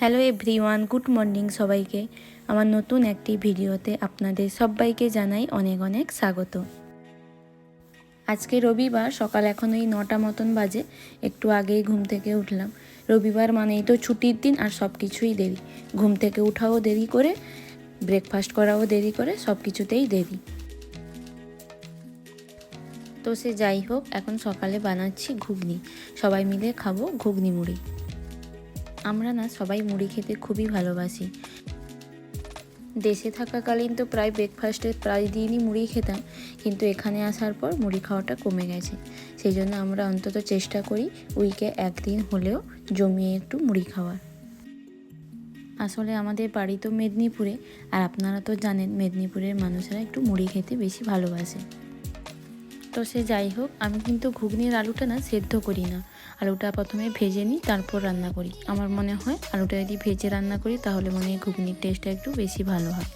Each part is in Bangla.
হ্যালো এভরিওয়ান, গুড মর্নিং সবাইকে। আমার নতুন একটি ভিডিওতে আপনাদের সবাইকে জানাই অনেক অনেক স্বাগত। আজকে রবিবার, সকাল এখন ওই নটা মতন বাজে, একটু আগেই ঘুম থেকে উঠলাম। রবিবার মানেই তো ছুটির দিন আর সব কিছুই দেরি। ঘুম থেকে উঠাও দেরি করে ব্রেকফাস্ট করাও দেরি করে সব কিছুতেই দেরি। তো সে যাই হোক, এখন সকালে বানাচ্ছি ঘুগনি। সবাই মিলে খাব ঘুগনি মুড়ি। আমরা না সবাই মুড়ি খেতে খুবই ভালোবাসি। দেশে থাকাকালীন তো প্রায় ব্রেকফাস্টে প্রায় দিনই মুড়ি খেতাম, কিন্তু এখানে আসার পর মুড়ি খাওয়াটা কমে গেছে। সেই জন্য আমরা অন্তত চেষ্টা করি উইকে একদিন হলেও জমিয়ে একটু মুড়ি খাওয়ার। আসলে আমাদের বাড়ি তো মেদিনীপুরে, আর আপনারা তো জানেন মেদিনীপুরের মানুষেরা একটু মুড়ি খেতে বেশি ভালোবাসে। তো সে যাই হোক, আমি কিন্তু ঘুগনির আলুটা না সেদ্ধ করি না। আলুটা প্রথমে ভেজে নিই, তারপর রান্না করি। আমার মনে হয় আলুটা যদি ভেজে রান্না করি, তাহলে মনে হয় ঘুগনির টেস্টটা একটু বেশি ভালো হয়।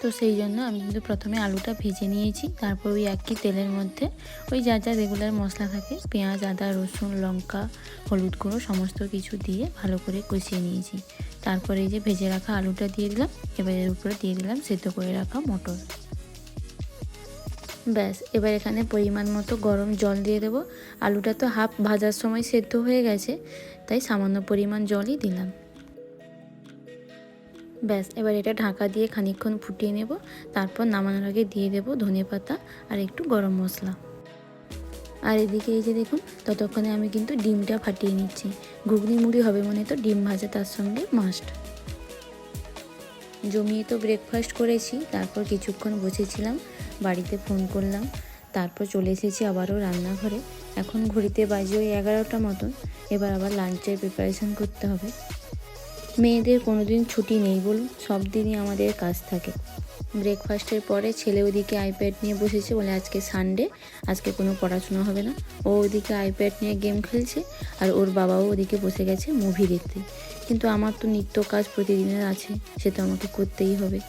তো সেই জন্য আমি কিন্তু প্রথমে আলুটা ভেজে নিয়েছি। তারপর ওই একই তেলের মধ্যে ওই যা যা রেগুলার মশলা থাকে, পেঁয়াজ, আদা, রসুন, লঙ্কা, হলুদ গুঁড়ো, সমস্ত কিছু দিয়ে ভালো করে কষিয়ে নিয়েছি। তারপরে এই যে ভেজে রাখা আলুটা দিয়ে দিলাম, এবার এর উপরে দিয়ে দিলাম সেদ্ধ করে রাখা মটর। ব্যাস, এবার এখানে পরিমাণ মতো গরম জল দিয়ে দেবো। আলুটা তো হাফ ভাজার সময় সেদ্ধ হয়ে গেছে, তাই সামান্য পরিমাণ জলই দিলাম। ব্যাস, এবার এটা ঢাকা দিয়ে খানিকক্ষণ ফুটিয়ে নেব, তারপর নামানোর আগে দিয়ে দেবো ধনে পাতা আর একটু গরম মশলা। আর এদিকে এই যে দেখুন, ততক্ষণে আমি কিন্তু ডিমটা ফাটিয়ে নিচ্ছি। ঘুগনি মুড়ি হবে মানে তো ডিম ভাজা তার সঙ্গে মাস্ট জমিয়ে তো ব্রেকফাস্ট করেছি, তারপর কিছুক্ষণ বসেছিলাম। বাড়িতে ফোন করলাম। তারপর চলে এসেছি আবারও রান্নাঘরে। এখন ঘড়িতে বাজে ওই এগারোটা মতন। এবার আবার লাঞ্চের প্রিপারেশন করতে হবে। মেয়েদের কোনো দিন ছুটি নেই বলুন, সব দিনই আমাদের কাজ থাকে। ব্রেকফাস্টের পরে ছেলে ওদিকে আইপ্যাড নিয়ে বসেছে বলে আজকে সানডে আজকে কোনো পড়াশোনা হবে না। ও ওদিকে আইপ্যাড নিয়ে গেম খেলছে আর ওর বাবাও ওদিকে বসে গেছে মুভি দেখতে। কিন্তু আমার তো নিত্য কাজ প্রতিদিনের আছে, সে তো আমাকে করতেই হবে।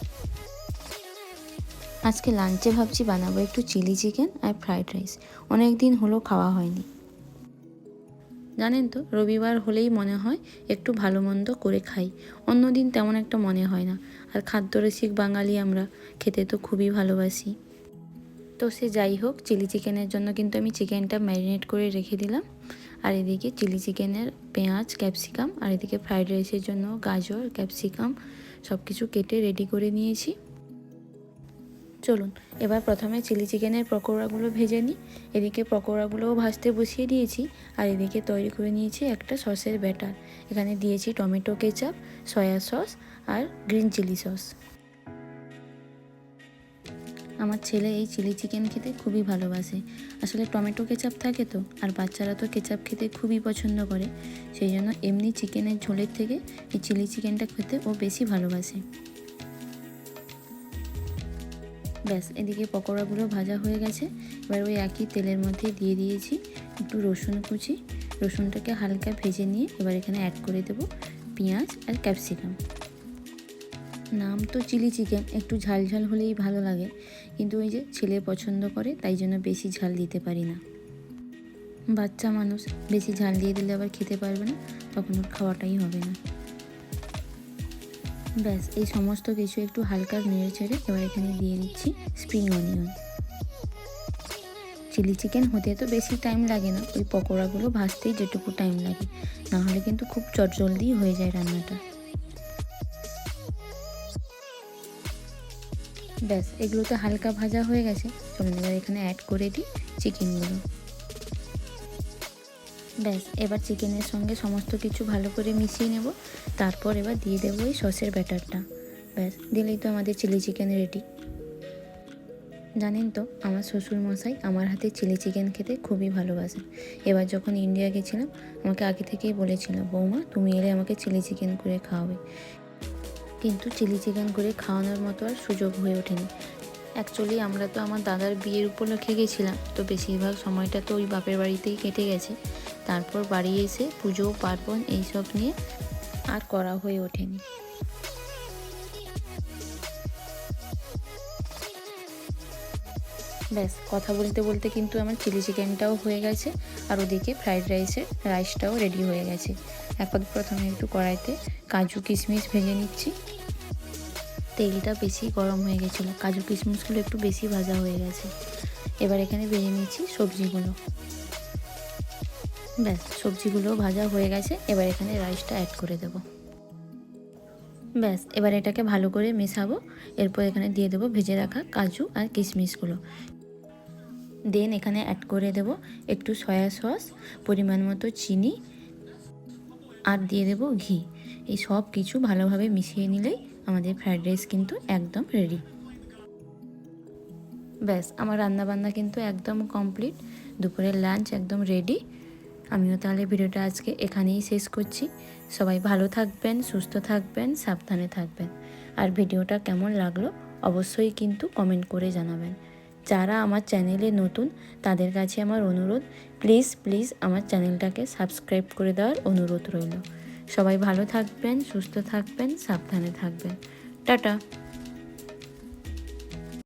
আজকে লাঞ্চে ভাবছি বানাবো একটু চিলি চিকেন আর ফ্রাইড রাইস অনেক দিন হলো খাওয়া হয়নি। জানেন তো, রবিবার হলেই মনে হয় একটু ভালো মন্দ করে খাই। অন্য দিন তেমন একটা মনে হয় না। আর খাদ্যরসিক বাঙালি আমরা, খেতে তো খুবই ভালোবাসি। তো সে যাই হোক চিলি চিকেনের জন্য কিন্তু আমি চিকেনটা ম্যারিনেট করে রেখে দিলাম। আর এদিকে চিলি চিকেনের পেঁয়াজ ক্যাপসিকাম আর এদিকে ফ্রাইড রাইসের জন্য গাজর ক্যাপসিকাম সব কিছু কেটে রেডি করে নিয়েছি। চলুন, এবার প্রথমে চিলি চিকেনের পকোড়াগুলো ভেজে নিই। এদিকে পকোড়াগুলোও ভাজতে বসিয়ে দিয়েছি, আর এদিকে তৈরি করে নিয়েছি একটা সসের ব্যাটার। এখানে দিয়েছি টমেটো কেচাপ, সয়া সস আর গ্রিন চিলি সস। আমার ছেলে এই চিলি চিকেন খেতে খুবই ভালোবাসে। আসলে টমেটো কেচাপ থাকে তো, আর বাচ্চারা তো কেচাপ খেতে খুবই পছন্দ করে। সেই জন্য এমনি চিকেনের ঝোলের থেকে এই চিলি চিকেনটা খেতে ও বেশি ভালোবাসে। ব্যাস, এদিকে পকোড়াগুলো ভাজা হয়ে গেছে। এবার ওই একই তেলের মধ্যে দিয়ে দিয়েছি একটু রসুন কুচি। রসুনটাকে হালকা ভেজে নিয়ে এবার এখানে অ্যাড করে দেব পেঁয়াজ আর ক্যাপসিকাম নাম তো চিলি চিকেন একটু ঝাল ঝাল হলেই ভালো লাগে। কিন্তু ওই যে ছেলে পছন্দ করে, তাই জন্য বেশি ঝাল দিতে পারি না। বাচ্চা মানুষ, বেশি ঝাল দিয়ে দিলে আবার খেতে পারবে না, তখন ওর খাওয়াটাই হবে না। ব্যাস, এই সমস্ত কিছু একটু হালকা নেড়ে ছেড়ে এবার এখানে দিয়ে দিচ্ছি স্প্রিং অনিয়ন চিলি চিকেন হতে তো বেশি টাইম লাগে না, ওই পকোড়াগুলো ভাজতেই যেটুকু টাইম লাগে না হলে কিন্তু খুব চটজলদি হয়ে যায় রান্নাটা। ব্যাস এগুলো তো হালকা ভাজা হয়ে গেছে, চলুন এবার এখানে অ্যাড করে দিই চিকেনগুলো ব্যাস, এবার চিকেনের সঙ্গে সমস্ত কিছু ভালো করে মিশিয়ে নেব। তারপর এবার দিয়ে দেবো এই সসের ব্যাটারটা। ব্যাস, দিলেই তো আমাদের চিলি চিকেন রেডি জানেন তো, আমার শ্বশুর মশাই আমার হাতে চিলি চিকেন খেতে খুবই ভালোবাসেন। এবার যখন ইন্ডিয়া গেছিলাম, আমাকে আগে থেকেই বলেছিল, বৌমা, তুমি এলে আমাকে চিলি চিকেন করে খাওয়াবে। কিন্তু চিলি চিকেন করে খাওয়ানোর মতো আর সুযোগ হয়ে ওঠেনি। অ্যাকচুয়ালি আমরা তো আমার দাদার বিয়ের উপলক্ষে গেছিলাম, তো বেশিরভাগ সময়টা তো ওই বাপের বাড়িতেই কেটে গেছে। তারপর বাড়ি এসে পুজো, পার্বণ এইসব নিয়ে আর করা হয়ে ওঠেনি। ব্যাস, কথা বলতে বলতে কিন্তু আমার চিলি চিকেনটাও হয়ে গেছে আর ওদিকে ফ্রাইড রাইসের রাইসটাও রেডি হয়ে গেছে। এখন প্রথমে একটু কড়াইতে কাজু কিশমিশ ভেজে নিচ্ছি। তেলটা বেশি গরম হয়ে গেছিল, কাজু কিশমিশগুলো একটু বেশি ভাজা হয়ে গেছে। এবার এখানে ভেজে নিচ্ছি সবজিগুলো। ব্যাস, সবজিগুলো ভাজা হয়ে গেছে, এবার এখানে রাইসটা অ্যাড করে দেব। ব্যাস, এবার এটাকে ভালো করে মেশাবো, এরপর এখানে দিয়ে দেবো ভেজে রাখা কাজু আর কিশমিশগুলো। দেন এখানে অ্যাড করে দেব একটু সয়া সস পরিমাণ মতো চিনি, আর দিয়ে দেবো ঘি। এই সব কিছু ভালোভাবে মিশিয়ে নিলেই আমাদের ফ্রায়েড রাইস কিন্তু একদম রেডি ব্যাস, আমার রান্নাবান্না কিন্তু একদম কমপ্লিট দুপুরের লাঞ্চ একদম রেডি আমিও তাহলে ভিডিওটা আজকে এখানেই শেষ করছি। সবাই ভালো থাকবেন, সুস্থ থাকবেন, সাবধানে থাকবেন। আর ভিডিওটা কেমন লাগল অবশ্যই কিন্তু কমেন্ট করে জানাবেন। যারা আমার চ্যানেলে নতুন, তাদের কাছে আমার অনুরোধ প্লিজ প্লিজ আমার চ্যানেলটাকে সাবস্ক্রাইব করে দেওয়ার অনুরোধ রইল। সবাই ভালো থাকবেন, সুস্থ থাকবেন, সাবধানে থাকবেন। টাটা!